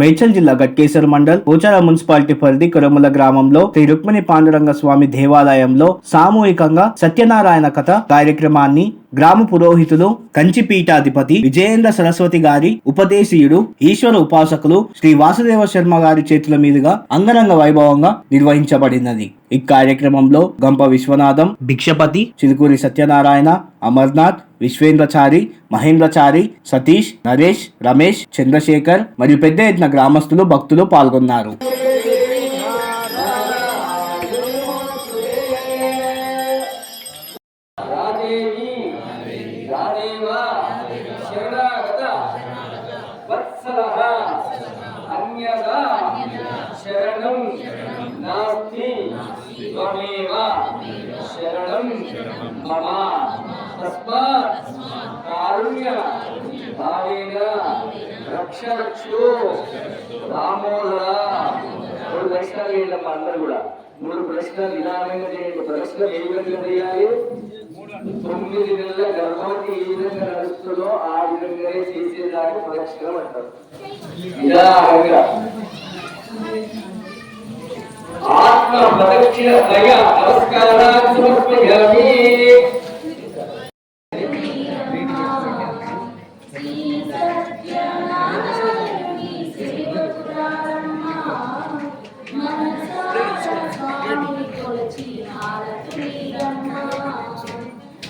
మేడ్చల్ జిల్లా గట్కేశ్వర మండల్ పోచార మున్సిపాలిటీ పరిధి కొరముల గ్రామంలో శ్రీ రుక్మిణి పాండురంగ స్వామి దేవాలయంలో సామూహికంగా సత్యనారాయణ కథ కార్యక్రమాన్ని గ్రామ పురోహితులు కంచి పీఠాధిపతి విజయేంద్ర సరస్వతి గారి ఉపదేశీయుడు ఈశ్వర ఉపాసకులు శ్రీ వాసుదేవ శర్మ గారి చేతుల మీదుగా అంగరంగ వైభవంగా నిర్వహించబడినది. ఈ కార్యక్రమంలో గంప విశ్వనాథం భిక్షపతి చిలుకూరి సత్యనారాయణ అమర్నాథ్ విశ్వేంద్రచారి మహేంద్రచారి సతీష్ నరేష్ రమేష్ చంద్రశేఖర్ మరియు పెద్ద ఎత్తున గ్రామస్తులు భక్తులు పాల్గొన్నారు. త్వమేవ శరణం మమ. తస్మాత్ కారుణ్య భావేన రక్ష రక్షు మూడు ప్రశ్నలు వేయండి అందరు కూడా? మూడు ప్రశ్నలు నిదానంగా చేయండి. ప్రశ్నలు ఏ విధంగా చేయాలి? తొమ్మిది నెలల గర్భవతి ఏ విధంగా నడుస్తుందో ఆ విధంగానే చేసేదాన్ని ప్రదక్షిణం అంటారు. నిదానంగా ఆత్మ నమస్కారాన్ని సమర్పయామి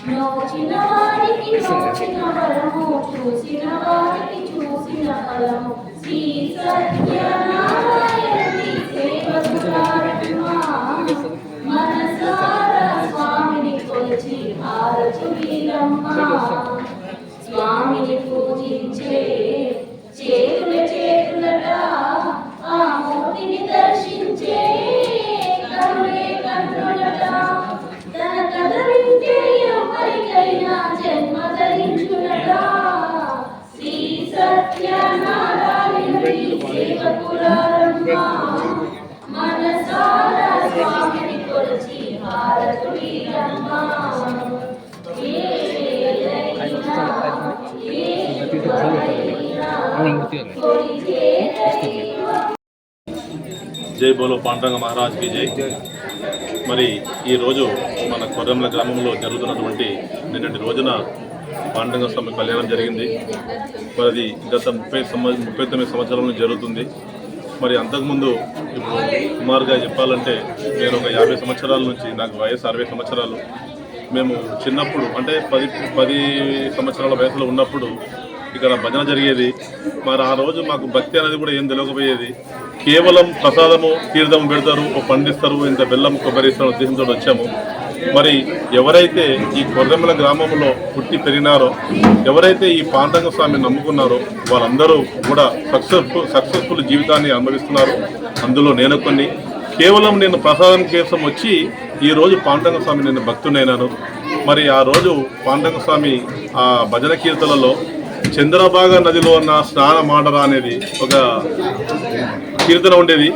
నోచిన వారికి నోచిన చూసిన వారికి చూసిన ఫలము శ్రీ సత్యనారాయణ జై బోలో పాండురంగ మహారాజ్కి జై. మరి ఈరోజు మన కొర్రెంల గ్రామంలో జరుగుతున్నటువంటి నిన్నటి రోజున పాండురంగ స్వామి కళ్యాణం జరిగింది. మరి అది గత ముప్పై సంవత్సరం ముప్పై తొమ్మిది సంవత్సరాల నుంచి జరుగుతుంది. మరి అంతకుముందు ఇప్పుడు సుమారుగా చెప్పాలంటే నేను ఒక యాభై సంవత్సరాల నుంచి నాకు వయసు అరవై సంవత్సరాలు. మేము చిన్నప్పుడు అంటే పది పది సంవత్సరాల వయసులో ఉన్నప్పుడు ఇక్కడ భజన జరిగేది. మరి ఆ రోజు మాకు భక్తి అనేది కూడా ఏం తెలియకపోయేది కేవలం ప్రసాదము తీర్థం పెడతారు ఓ పండిస్తారు ఇంత బెల్లం కొబ్బరి ఇస్తారు ఉద్దేశంతో వచ్చాము. మరి ఎవరైతే ఈ కొర్రెమ్మల గ్రామంలో పుట్టి పెరిగినారో ఎవరైతే ఈ పాండంగ స్వామిని నమ్ముకున్నారో వాళ్ళందరూ కూడా సక్సెస్ఫుల్ సక్సెస్ఫుల్ జీవితాన్ని అనుభవిస్తున్నారు. అందులో నేను కొన్ని. కేవలం నేను ప్రసాదం కోసం వచ్చి ఈ రోజు పాండంగ స్వామి నేను భక్తునైనాను మరి ఆ రోజు పాండంగ స్వామి ఆ భజన కీర్తనలో చంద్రభాగ నదిలో ఉన్న స్నాన మాటరా అనేది ఒక కీర్తన ఉండేది.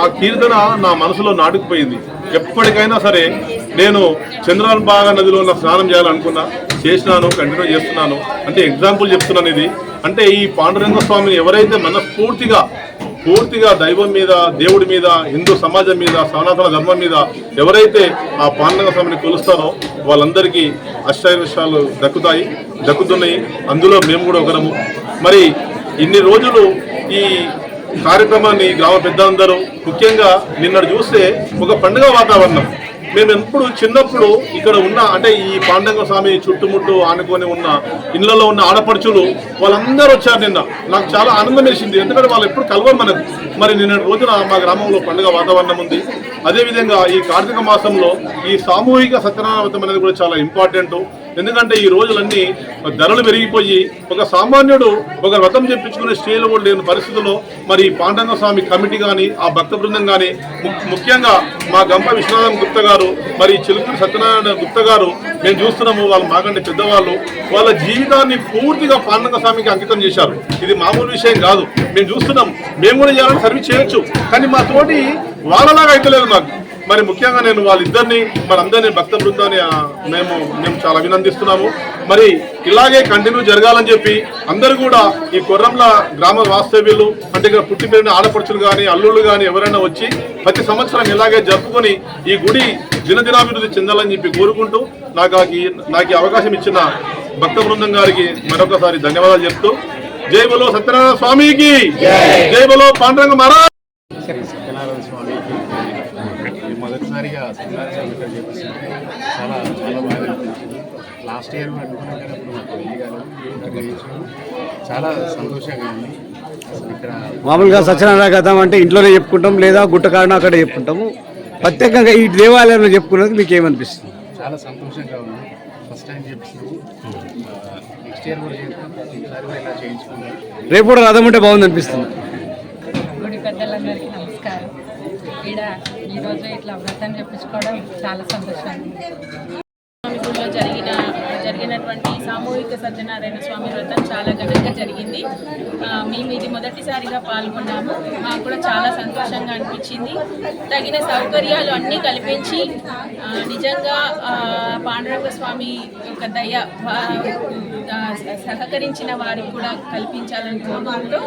ఆ కీర్తన నా మనసులో నాటుకుపోయింది. ఎప్పటికైనా సరే నేను చంద్రభాగ నదిలో ఉన్న స్నానం చేయాలనుకున్నా చేసినాను కంటిన్యూ చేస్తున్నాను. అంటే ఎగ్జాంపుల్ చెప్తున్నాను ఇది. అంటే ఈ పాండురంగ స్వామిని ఎవరైతే మనస్ఫూర్తిగా పూర్తిగా దైవం మీద దేవుడి మీద హిందూ సమాజం మీద సనాతన ధర్మం మీద ఎవరైతే ఆ పాండవ స్వామిని కొలుస్తారో వాళ్ళందరికీ అష్టైర్విషయాలు దక్కుతాయి దక్కుతున్నాయి. అందులో మేము కూడా ఒకరము. మరి ఇన్ని రోజులు ఈ కార్యక్రమాన్ని గ్రామ పెద్దలందరూ ముఖ్యంగా నిన్నటి చూస్తే ఒక పండుగ వాతావరణం. మేము ఎప్పుడు చిన్నప్పుడు ఇక్కడ ఉన్న అంటే ఈ పాండంగ స్వామి చుట్టుముట్టు ఆనుకొని ఉన్న ఇళ్ళలో ఉన్న ఆడపడుచులు వాళ్ళందరూ వచ్చారు నిన్న. నాకు చాలా ఆనందం వేసింది. ఎందుకంటే వాళ్ళు ఎప్పుడు కలవరు మనకు మరి నిన్న రోజున మా గ్రామంలో పండుగ వాతావరణం ఉంది. అదేవిధంగా ఈ కార్తీక మాసంలో ఈ సామూహిక సత్యనారాయణ వ్రతం అనేది కూడా చాలా ఇంపార్టెంట్. ఎందుకంటే ఈ రోజులన్నీ ధరలు పెరిగిపోయి ఒక సామాన్యుడు ఒక వ్రతం చెప్పించుకునే స్టేజ్లో కూడా లేని పరిస్థితుల్లో మరి పాండంగ స్వామి కమిటీ కానీ ఆ భక్త బృందం కానీ ముఖ్యంగా మా గంప విశ్వనాథం గుప్త గారు మరి చిలుకూరి సత్యనారాయణ గుప్త గారు మేము చూస్తున్నాము వాళ్ళు మాకంటే పెద్దవాళ్ళు వాళ్ళ జీవితాన్ని పూర్తిగా పాండంగ స్వామికి అంకితం చేశారు. ఇది మామూలు విషయం కాదు. మేము చూస్తున్నాం. మేము కూడా చేయాలని సర్వీస్ చేయొచ్చు. కానీ మా తోటి వాళ్ళలాగా అయితే లేదు మాకు. మరి ముఖ్యంగా నేను వాళ్ళిద్దరిని మనందరినీ భక్త బృందాన్ని మేము మేము చాలా అభినందిస్తున్నాము. మరి ఇలాగే కంటిన్యూ జరగాలని చెప్పి అందరూ కూడా ఈ కొర్రంల గ్రామ వాస్తవ్యులు అంటే ఇక్కడ పుట్టి పెరిగిన ఆడపడుచులు కానీ అల్లుళ్ళు కానీ ఎవరైనా వచ్చి ప్రతి సంవత్సరం ఇలాగే జరుపుకొని ఈ గుడి దినదినాభివృద్ధి చెందాలని చెప్పి కోరుకుంటూ నాకు ఈ- నాకు అవకాశం ఇచ్చిన భక్త బృందం గారికి మరొకసారి ధన్యవాదాలు చెప్తూ జై బలో సత్యనారాయణ స్వామికి జై బలో పాండురంగ మహారాజ్ శ్రీ సత్యనారాయణ స్వామికి ఇది మొదటిసారిగా సత్యనారాయణ స్వామి ఇక్కడ చేపిస్తుంటే చాలా చాలా బాగా లాస్ట్ ఇయర్ అనుకున్నాం కానీ అప్పుడు మాకు వెళ్ళి కాదు ఇక్కడ చేయించాము చాలా సంతోషంగా ఉంది. మామూలుగా సత్యనారాయణ కథం అంటే ఇంట్లోనే చెప్పుకుంటాం లేదా గుట్ట కారణం అక్కడ చెప్పుకుంటాము. ప్రత్యేకంగా ఈ దేవాలయంలో చెప్పుకున్నది మీకు ఏమనిపిస్తుంది? చాలా సంతోషంగా ఉంది. ఫస్ట్ టైం చేపిస్తున్నాము నెక్స్ట్ ఇయర్ కూడా చేయించుకున్నాం రేపు కూడా రథం ఉంటే బాగుంది అనిపిస్తుంది నమస్కారం. ఈడ ఈరోజు ఇట్లా వ్రతం చెప్పించుకోవడం చాలా సంతోషంగా స్వామి గుడిలో జరిగిన జరిగినటువంటి సామూహిక సత్యనారాయణ స్వామి వ్రతం చాలా ఘనంగా జరిగింది. మేము ఇది మొదటిసారిగా పాల్గొన్నాము. మాకు కూడా చాలా సంతోషంగా అనిపించింది. తగిన సౌకర్యాలు అన్నీ కల్పించి నిజంగా పాండురంగ స్వామి యొక్క దయ సహకరించిన వారికి కూడా కల్పించాలని కోరుకుంటూ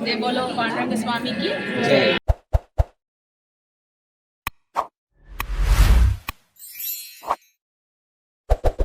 ఆ, దేవోలో పాండురంగ స్వామికి జై.